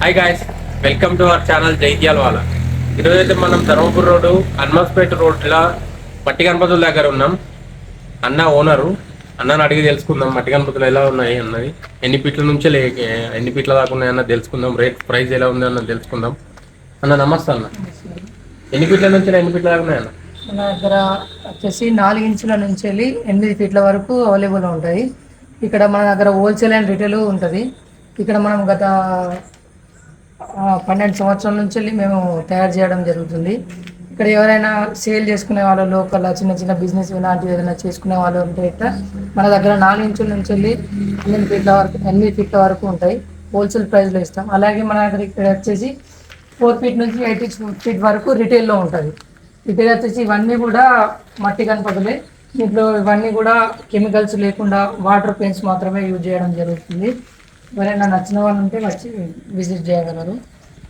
Hi guys welcome to our channel Jaityala వాళ్ళ ఈరోజైతే మనం ధర్మపురి రోడ్డు హన్మస్పేట రోడ్లో మట్టి గణపతుల దగ్గర ఉన్నాం. అన్న ఓనరు అన్నని అడిగి తెలుసుకుందాం మట్టి గణపతులు ఎలా ఉన్నాయి అన్నది. ఎన్ని ఫీట్ల నుంచి లే ఎన్ని పీట్ల దాకా ఉన్నాయి అన్న తెలుసుకుందాం. రేట్ ప్రైస్ ఎలా ఉంది అన్న తెలుసుకుందాం. అన్న నమస్తే అన్న. ఎన్ని పీట్ల నుంచి ఎన్ని ఫీట్ల దాకా ఉన్నాయి అన్న? మన దగ్గర వచ్చేసి నాలుగు ఇంచుల నుంచి వెళ్ళి ఎనిమిది ఫీట్ల వరకు అవైలబుల్ ఉంటాయి. ఇక్కడ మన దగ్గర హోల్సేల్ అండ్ రిటైల్ ఉంటుంది. ఇక్కడ మనం గత పన్నెండు సంవత్సరాల నుంచి వెళ్ళి మేము తయారు చేయడం జరుగుతుంది. ఇక్కడ ఎవరైనా సేల్ చేసుకునే వాళ్ళు లోకల్ చిన్న చిన్న బిజినెస్ ఇలాంటివి ఏదైనా చేసుకునే వాళ్ళు ఉంటే ఇట్లా మన దగ్గర నాలుగు ఇంచుల నుంచి వెళ్ళి ఎనిమిది ఫీట్ల వరకు ఎనిమిది ఫీట్ల వరకు ఉంటాయి. హోల్సేల్ ప్రైస్లో ఇస్తాం. అలాగే మన దగ్గర ఇక్కడ వచ్చేసి ఫోర్ ఫీట్ నుంచి ఎయిట్ ఫీట్ వరకు రిటైల్లో ఉంటుంది. రిటైల్ వచ్చేసి ఇవన్నీ కూడా మట్టి కనపడలే దీంట్లో ఇవన్నీ కూడా కెమికల్స్ లేకుండా వాటర్ పెయింట్స్ మాత్రమే యూజ్ చేయడం జరుగుతుంది. ఎవరైనా నచ్చిన వాళ్ళు ఉంటే వచ్చి విజిట్ చేయగలరు.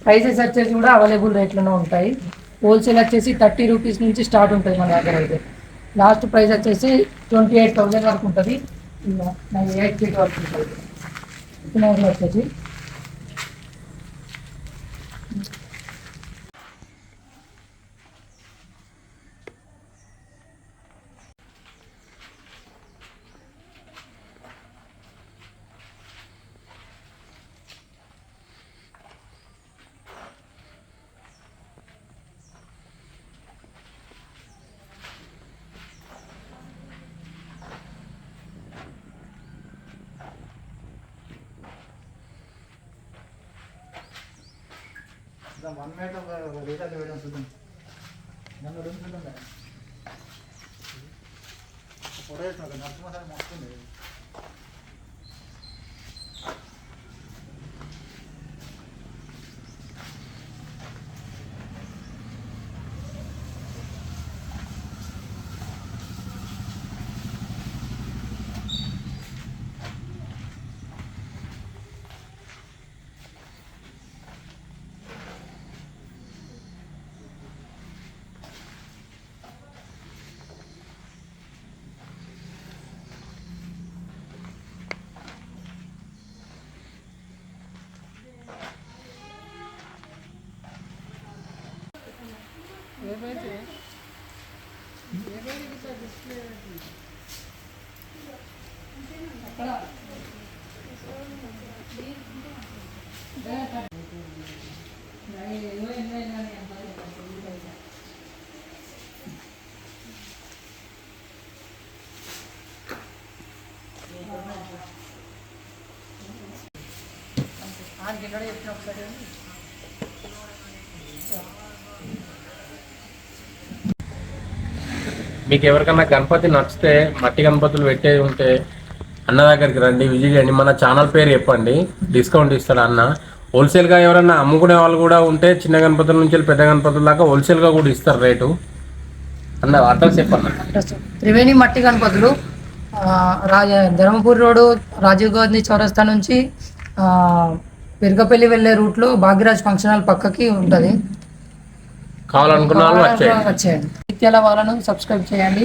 ప్రైసెస్ వచ్చేసి కూడా అవైలబుల్ రేట్లోనే ఉంటాయి. హోల్సేల్ వచ్చేసి థర్టీ రూపీస్ నుంచి స్టార్ట్ ఉంటుంది మన దగ్గర అయితే. లాస్ట్ ప్రైస్ వచ్చేసి ట్వంటీ ఎయిట్ థౌజండ్ వరకు ఉంటుంది. ఎయిట్ ఫీట్ వరకు ఉంటుంది. వచ్చేసి. వన్ మీటర్ లీటర్ వేయడం చూద్దాం. దాన్ని రెండు చూద్దాం కదా. ఫోటో వేసిన నరసింహ మస్తుంది చెప్పిన ఒకసారి మీకు ఎవరికన్నా గణపతి నచ్చితే మట్టి గణపతులు పెట్టే ఉంటే అన్న దగ్గరికి రండి విజిట్ చేయండి. మన ఛానల్ పేరు చెప్పండి. డిస్కౌంట్ ఇస్తాడు అన్న. హోల్సేల్గా ఎవరైనా అమ్ముకునే వాళ్ళు కూడా ఉంటే చిన్న గణపతుల నుంచి పెద్ద గణపతుల దాకా హోల్సేల్గా కూడా ఇస్తారు రేటు. అన్న అడ్రస్ చెప్పన్న? త్రివేణి మట్టి గణపతులు రాజ ధర్మపూర్ రోడ్డు రాజీవ్ గాంధీ చౌరస్తా నుంచి పెరుగపల్లి వెళ్ళే రూట్లో భాగ్యరాజ్ ఫంక్షన్ హాల్ పక్కకి ఉంటుంది. కావాలనుకున్న వాళ్ళు వచ్చేయండి. నిత్యాల వాళ్ళను సబ్స్క్రైబ్ చేయండి.